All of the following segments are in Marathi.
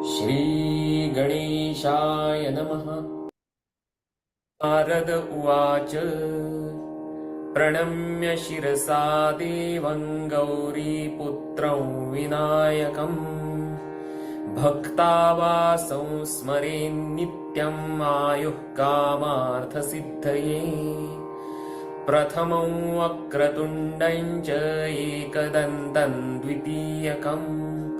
श्रीगणेशाय नमः। नारद उवाच। प्रणम्य शिरसा देवं गौरीपुत्रं विनायकम्। भक्तावासं स्मरेन्नित्यम् आयुः कामार्थसिद्धये। प्रथमं वक्रतुण्डं च एकदन्तं द्वितीयकम्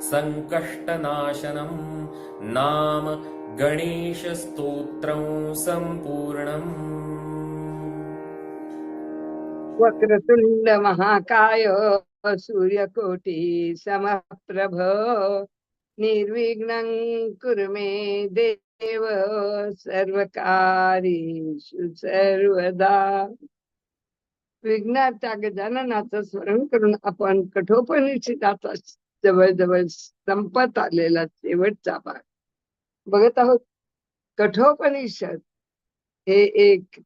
सङ्कष्टनाशनं नाम गणेशस्तोत्रं सम्पूर्णम्। वक्रतुंड महाकाय सूर्यकोटि समप्रभ। निर्विघ्नं कुरु मे देव सर्वकार्येषु सर्वदा। विघ्नाच्या गजाननाचं स्मरण करून आपण कठोपनिषदाचा जवळजवळ संपत आलेला शेवटचा भाग. बघत आहोत कठोपनिषद हे एक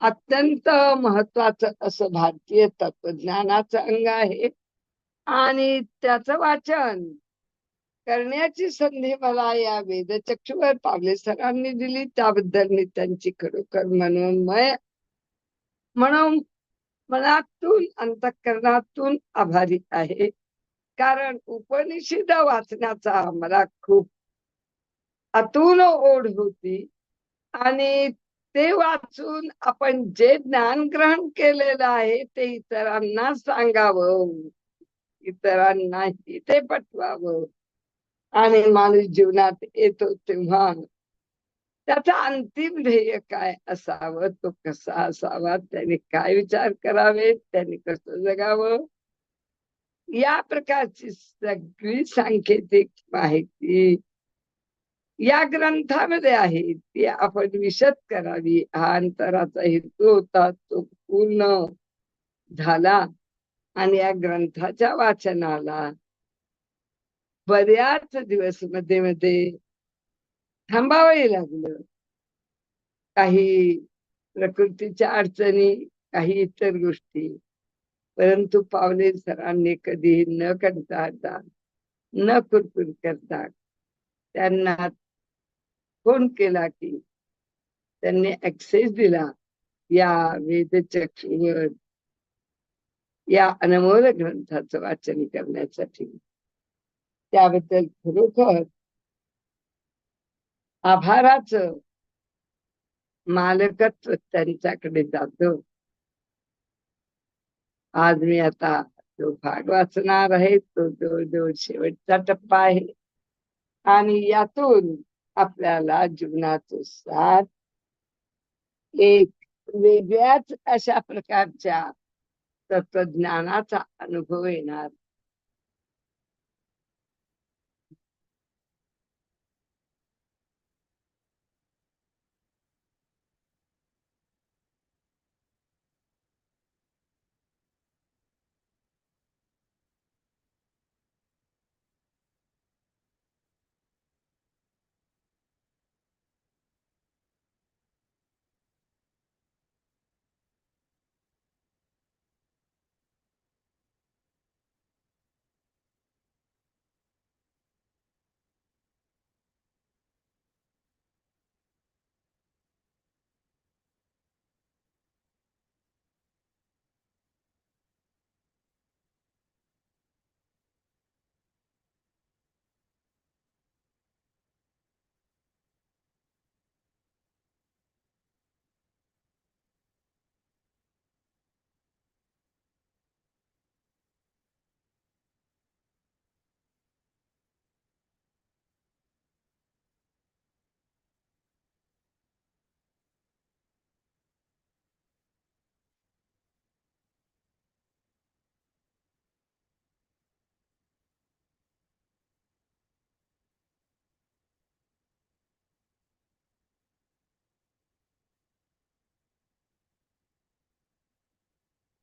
अत्यंत महत्वाचं असं भारतीय तत्वज्ञानाचं अंग आहे. आणि त्याचं वाचन करण्याची संधी मला या वेदचक्षुवर पावले सरांनी दिली. त्याबद्दल मी त्यांची खरोखर मनोमय म्हणून मनातून अंतकरणातून आभारी आहे. कारण उपनिषद वाचण्याचा मला खूप अतुल ओढ होती आणि ते वाचून आपण जे ज्ञान ग्रहण केलेलं आहे ते इतरांना सांगावं इतरांनाही ते पटवावं. आणि माणूस जीवनात येतो तेव्हा त्याचा अंतिम ध्येय काय असावं तो कसा असावा त्याने काय विचार करावे त्याने कसं जगावं? या प्रकारची सगळी सांकेतिक माहिती या ग्रंथामध्ये आहे. ती आपण विशद करावी. हा अंतराचा हेतू होता. तो पूर्ण झाला आणि या ग्रंथाच्या वाचनाला बऱ्याच दिवसमध्ये मध्ये थांबावंही लागलं. काही प्रकृतीच्या अडचणी काही इतर गोष्टी. परंतु पावले सरांनी कधी न कंटाळता न कुरकुर करता त्यांना फोन केला की त्यांनी ऍक्सेस दिला या वेदचक्षुवर या अनमोल ग्रंथाचं वाचन करण्यासाठी. त्याबद्दल खरोखर आभाराचं मालकत्व त्यांच्याकडे जातो. आज मी आता जो भाग वाचणार आहे तो जवळजवळ शेवटचा टप्पा आहे. आणि यातून आपल्याला जीवनाचं साथ एक वेगळ्याच अशा प्रकारच्या तत्वज्ञानाचा अनुभव येणार.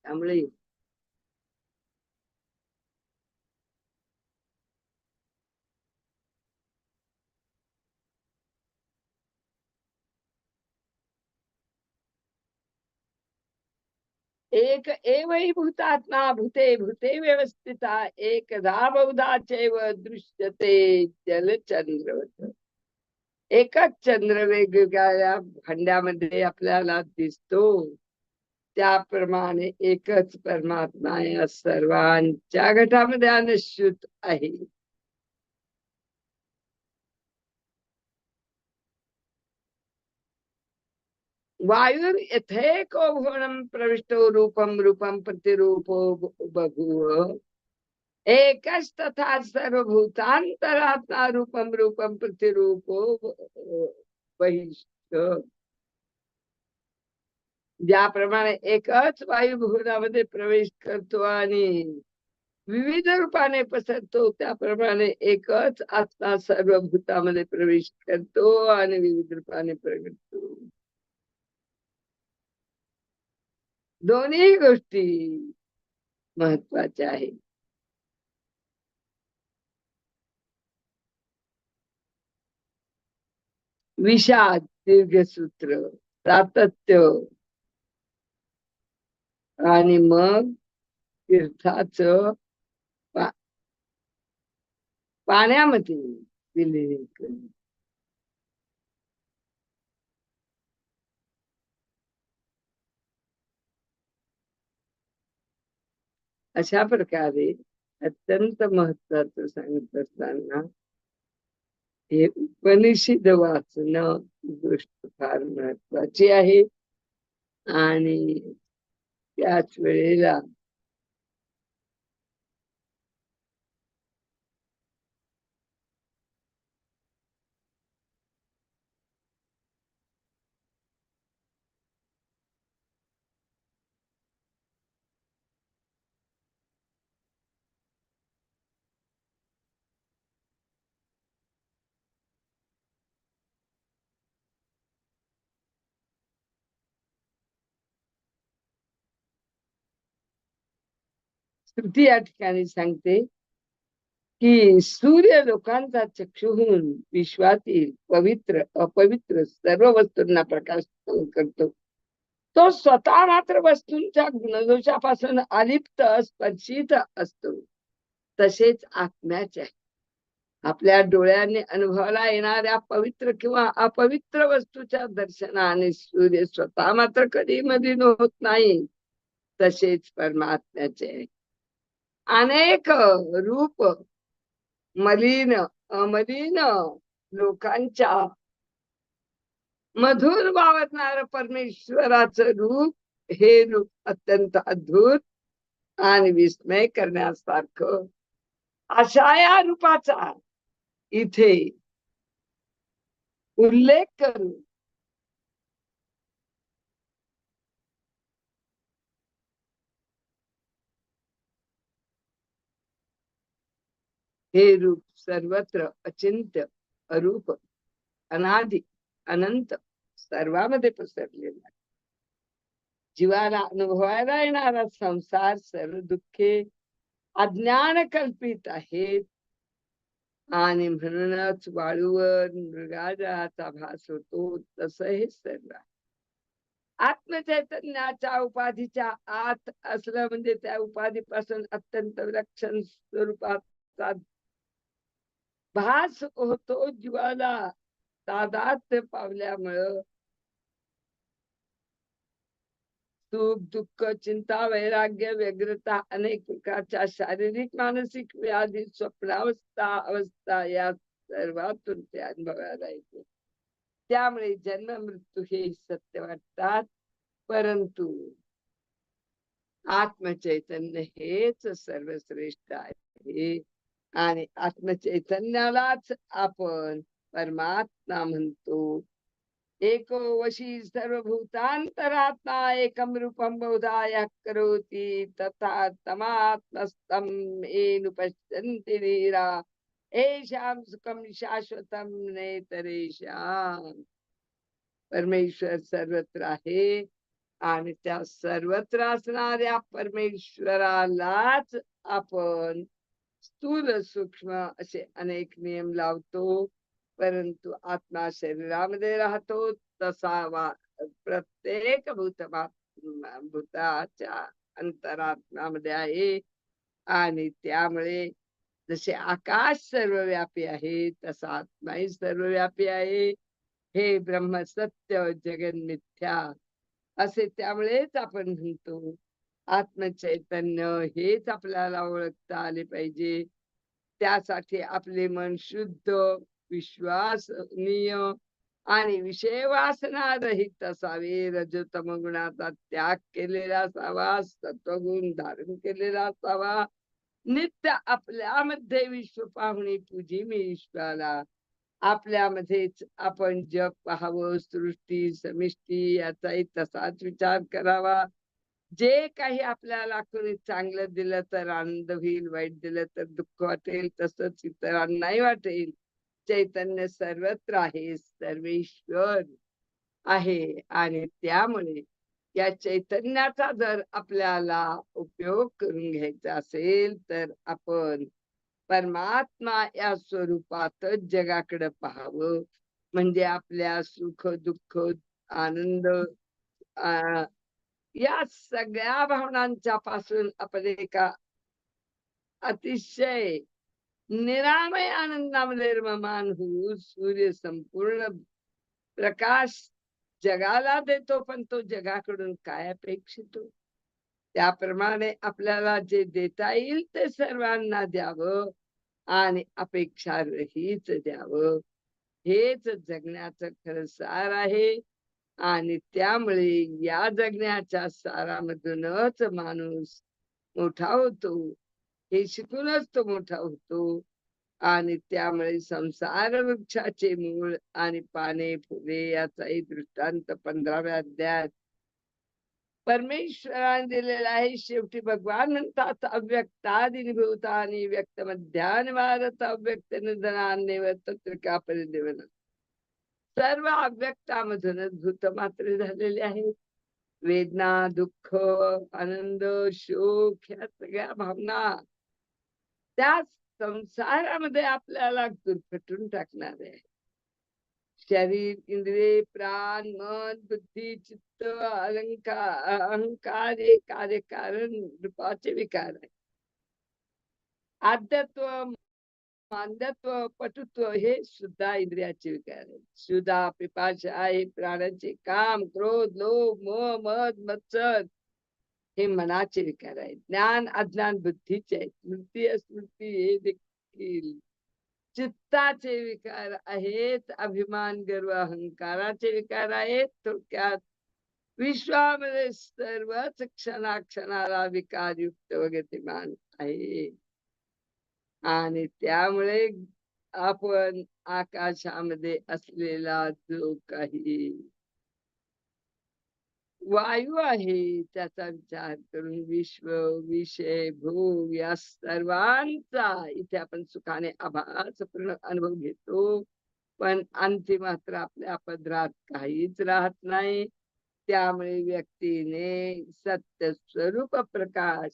त्यामुळे एक एवही भूतात्मा भूते भूते व्यवस्थिता एकदा बहुधा चैव दृश्यते जलचंद्र एकच चंद्र वेगवेगळ्या भांड्यामध्ये आपल्याला दिसतो. त्याप्रमाणे एकच परमात्मा या सर्वांच्या गटामध्ये अनुश्युत आहे. वायुर यथेको भुवनम प्रविष्टो रूपम रूपम प्रतिरूपो बभूव। एकच तथा सर्वभूतांतरात्मा रूपम रूपम प्रतिरूपो ब- बहिष्ठ ज्याप्रमाणे एकच वायू भुवनामध्ये प्रवेश करतो आणि विविध रूपाने पसरतो त्याप्रमाणे एकच आत्मा सर्व भूतामध्ये प्रवेश करतो आणि विविध रूपाने प्रगटतो. दोन्ही गोष्टी महत्त्वाच्या आहेत. विषाद दीर्घसूत्र सातत्य आणि मग तीर्थाच पाण्यामध्ये विलीन करणे अशा प्रकारे अत्यंत महत्वाचं सांगत असताना हे उपनिषद वाचणं गोष्ट फार महत्वाची आहे. आणि त्याच वेळेला श्रुती या ठिकाणी सांगते की सूर्य लोकांचा चक्षुहून होऊन विश्वातील पवित्र अपवित्र सर्व वस्तूंना प्रकाश करतो. तो स्वतः मात्र वस्तूंच्या गुणदोषापासून अलिप्त स्पर्शित असतो. तसेच आत्म्याचे आपल्या डोळ्याने अनुभवाला येणाऱ्या पवित्र किंवा अपवित्र वस्तूच्या दर्शनाने सूर्य स्वतः मात्र कधी मधीन होत नाही. तसेच परमात्म्याचे अनेक रूप मलिन अमलिन लोकांच्या मधुर वावरणार परमेश्वराचं रूप हे रूप अत्यंत अद्भुत आणि विस्मय करण्यासारखं. अशा या रूपाचा इथे उल्लेख करून हे रूप सर्वत्र अचिंत्य अरूप अनादि अनंत सर्वामध्ये पसरलेला आहे. जीवाला अनुभवायला येणारा संसार सर्व दुःखे अज्ञान कल्पित आहेत आणि म्हणूनच वाळूवर मृगाजाचा भास होतो तसं हे सर्व आत्मचैतन्याच्या उपाधीच्या आत असलं म्हणजे त्या उपाधीपासून अत्यंत विलक्षण स्वरूपात भास होतो जीवाला. तादात्य पावल्यामुळं. सुख दुःख चिंता वैराग्य व्यग्रता अनेक प्रकारच्या शारीरिक मानसिक व्याधी स्वप्नावस्था अवस्था या सर्वातून ते अनुभवायला येते. त्यामुळे जन्म मृत्यू हे सत्य वाटतात. परंतु आत्मचैतन्य हेच सर्वश्रेष्ठ आहे. आणि आत्मचैतन्यालाच आपण परमात्मा म्हणतो. एको वशी सर्वभूतांतरात्मा एकम रूपम बहुधा करोती करोति तथा तमात्मस्तम येनु पश्यन्ति एशाम एषां सुखम शाश्वतम नेतरेशाम परमेश्वर सर्वत्र आहे आणि त्या सर्वत्र असणाऱ्या परमेश्वरालाच आपण स्थूल सूक्ष्म असे अनेक नियम लावतो. परंतु आत्मा शरीरामध्ये राहतो. तसा वा प्रत्येक भूत भूताच्या अंतरात्म्यामध्ये आहे. आणि त्यामुळे जसे आकाश सर्वव्यापी आहे तसा आत्माही सर्वव्यापी आहे. हे ब्रह्म सत्य जगन मिथ्या असे त्यामुळेच आपण म्हणतो. आत्मचैतन्य हेच आपल्याला ओळखता आले पाहिजे. त्यासाठी आपले मन शुद्ध विश्वासनीय आणि विषय वासना रहित असावे. रजतम गुणाचा त्याग केलेला असावा सत्वगुण धारण केलेला असावा. नित्य आपल्यामध्ये विश्व पाहुणे पूजी मी ईश्वराला. आपल्यामध्येच आपण जग पाहावं सृष्टी समिष्टी याचाही तसाच विचार करावा. जे काही आपल्याला कोणी चांगलं दिलं तर आनंद होईल वाईट दिलं तर दुःख वाटेल तसंच इतरांनाही वाटेल. चैतन्य सर्वत्र आहे सर्वेश्वर आहे. आणि त्यामुळे या चैतन्याचा जर आपल्याला उपयोग करून घ्यायचा असेल तर आपण परमात्मा या स्वरूपातच जगाकडे पाहावं. म्हणजे आपल्या सुख दुःख आनंद अं, या सगळ्या भावनांच्या पासून आपण एका अतिशय निरामय आनंदामध्ये रममान होऊ सूर्य संपूर्ण प्रकाश जगाला देतो पण तो जगाकडून काय अपेक्षितो? त्याप्रमाणे आपल्याला जे देता येईल ते सर्वांना द्यावं आणि अपेक्षा रहित द्यावं. हेच जगण्याचं खरं सार आहे. आणि त्यामुळे या जगण्याच्या सारामधूनच माणूस मोठा होतो. हे शिकूनच तो मोठा होतो. आणि त्यामुळे संसार वृक्षाचे मूळ आणि पाने फुले याचाही दृष्टांत पंधराव्या अध्यायात. परमेश्वराने दिलेला आहे. शेवटी भगवान म्हणतात अव्यक्तादिनी आणि व्यक्त मध्यान भारत अव्यक्त निधनाने तत्र का परिदेवन सर्व अव्यक्तामधूनच भूत मात्र झालेले आहेत. वेदना दुःख आनंद शोक ह्या सगळ्या भावना त्या संसारामध्ये आपल्याला गुरफटून टाकणार आहे शरीर इंद्रिय प्राण मन बुद्धी चित्त अलंकार अहंकार हे कार्यकारण रूपाचे विकार आहे आध्यात्व मांद्यत्व पटुत्व हे सुद्धा इंद्रियाचे विकार आहेत. सुधा पिपाशा हे काम क्रोध लोभ मोह मद मत्सर हे मनाचे विकार आहेत. ज्ञान अज्ञान बुद्धीचे आहेत. स्मृती अस्मृती हे देखील चित्ताचे विकार आहेत. अभिमान गर्व अहंकाराचे विकार आहेत. थोडक्यात विश्वामध्ये सर्वच क्षणाक्षणाला विकारयुक्त वगैरेमान आहे. आणि त्यामुळे आपण आकाशामध्ये असलेला जो काही वायू आहे त्याचा विचार करून विश्व विषय भोग या सर्वांचा इथे आपण सुखाने आभास पूर्ण अनुभव घेतो. पण अंती मात्र आपल्या पदरात काहीच राहत नाही. त्यामुळे व्यक्तीने सत्य स्वरूप प्रकाश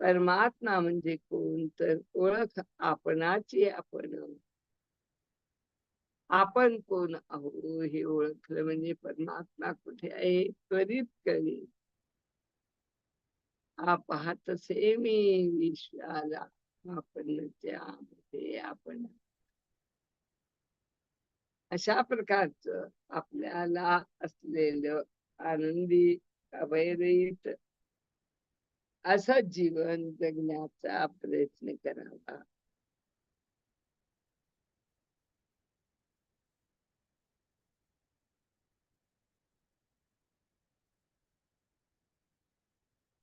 परमात्मा म्हणजे कोण? तर ओळख आपणाची आपण. आपण कोण आहो हे ओळखलं म्हणजे परमात्मा कुठे आहे? त्वरित कळेल हा पाहतसे मी विश्वाला आपण त्यामध्ये आपण. अशा प्रकारचं आपल्याला असलेलं आनंदी अवैरित असं जीवन जगण्याचा प्रयत्न करावा.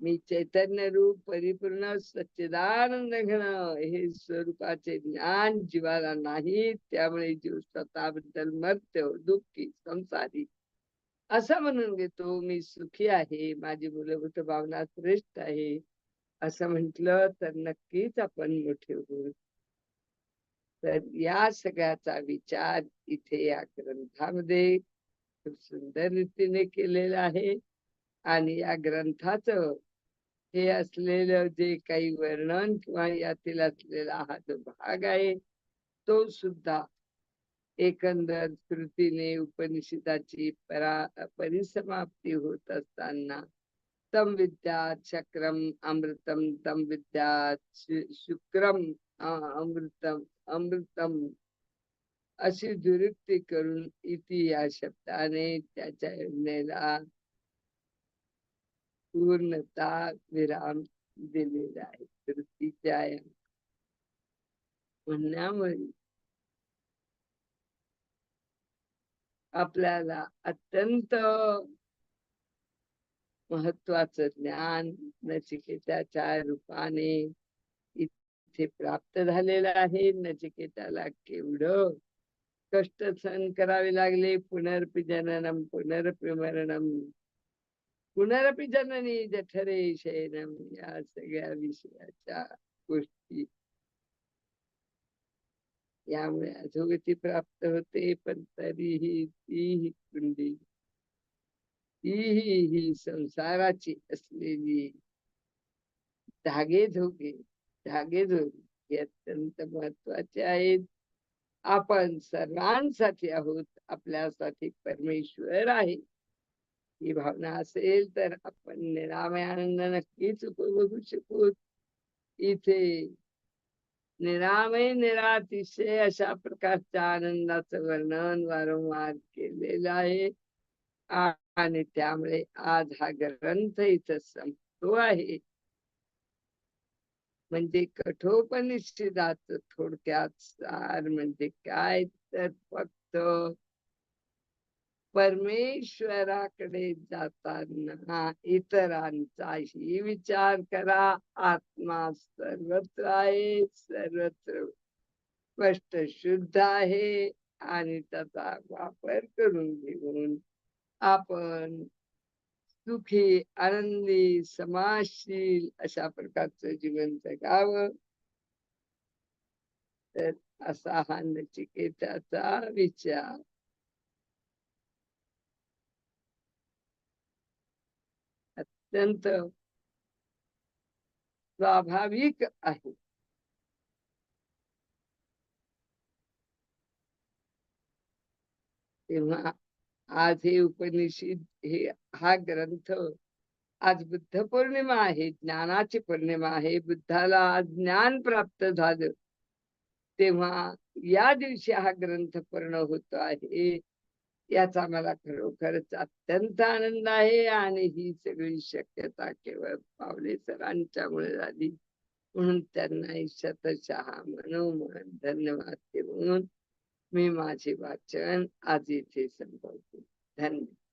मी चैतन्य रूप परिपूर्ण सच्चिदानंद घेणं हे स्वरूपाचे ज्ञान जीवाला नाही त्यामुळे जीव स्वतःबद्दल मर्त्य दुःखी संसारी असं म्हणून घेतो मी सुखी आहे माझी मूलभूत भावना श्रेष्ठ आहे असं म्हटलं तर नक्कीच आपण मोठे होऊ. तर या सगळ्याचा विचार इथे या ग्रंथामध्ये खूप सुंदर रीतीने केलेला आहे. आणि या ग्रंथाचं हे असलेलं जे काही वर्णन किंवा यातील असलेला हा जो भाग आहे तो सुद्धा एकंदर श्रुतीने उपनिषदाची परा परिसमाप्ती होत असताना तम विद्यात चक्रम अमृतम तम विद्यात शुक्रम अमृतम अमृतम अशी दुरुक्ती करून इति या शब्दाने त्याच्या योजनेला पूर्णता विराम दिलेला आहे. तृतीच्या या आपल्याला अत्यंत महत्वाचं ज्ञान नचिकेताच्या रूपाने इथे प्राप्त झालेलं आहे. नचिकेताला केवढं कष्ट सहन करावे लागले. पुनर्पि जननम पुनरपिमरणम पुनरपि जननी जठरे शयनम या सगळ्या विषयाच्या गोष्टी यामुळे अधोगती प्राप्त होते पण तरीही तीही कुंडी तीही ही संसाराची असलेली. धागे धोगे धागे धोगे हे अत्यंत महत्त्वाचे आहेत. आपण सर्वांसाठी आहोत आपल्यासाठी परमेश्वर आहे. ही भावना असेल तर आपण निरामय आनंद नक्कीच उपभोगू शकू. इथे निरामय निरातिशय अशा प्रकारच्या आनंदाचं वर्णन वारंवार केलेलं आहे. आणि त्यामुळे आज हा ग्रंथ इथं संपतो आहे. म्हणजे कठोपनिषदाच थोडक्यात सार म्हणजे काय तर फक्त परमेश्वराकडे जाताना इतरांचाही विचार करा. आत्मा सर्वत्र आहे सर्वत्र स्पष्ट शुद्ध आहे आणि त्याचा वापर करून घेऊन आपण सुखी आनंदी समाजशील अशा प्रकारचं जीवन जगावं. तर असा हा नचिकेताचा विचार. अत्यंत स्वाभाविक आहे. तेव्हा आज हे उपनिषद हे हा ग्रंथ आज बुद्ध पौर्णिमा आहे ज्ञानाची पौर्णिमा आहे बुद्धाला आज ज्ञान प्राप्त झालं. तेव्हा या दिवशी हा ग्रंथ पूर्ण होतो आहे. याचा मला खरोखरच अत्यंत आनंद आहे आणि ही सगळी शक्यता केवळ पावले सरांच्यामुळे झाली. म्हणून त्यांना शतशः मनोमन धन्यवाद देऊन मी माझे वाचन आज इथे संपवते. धन्यवाद.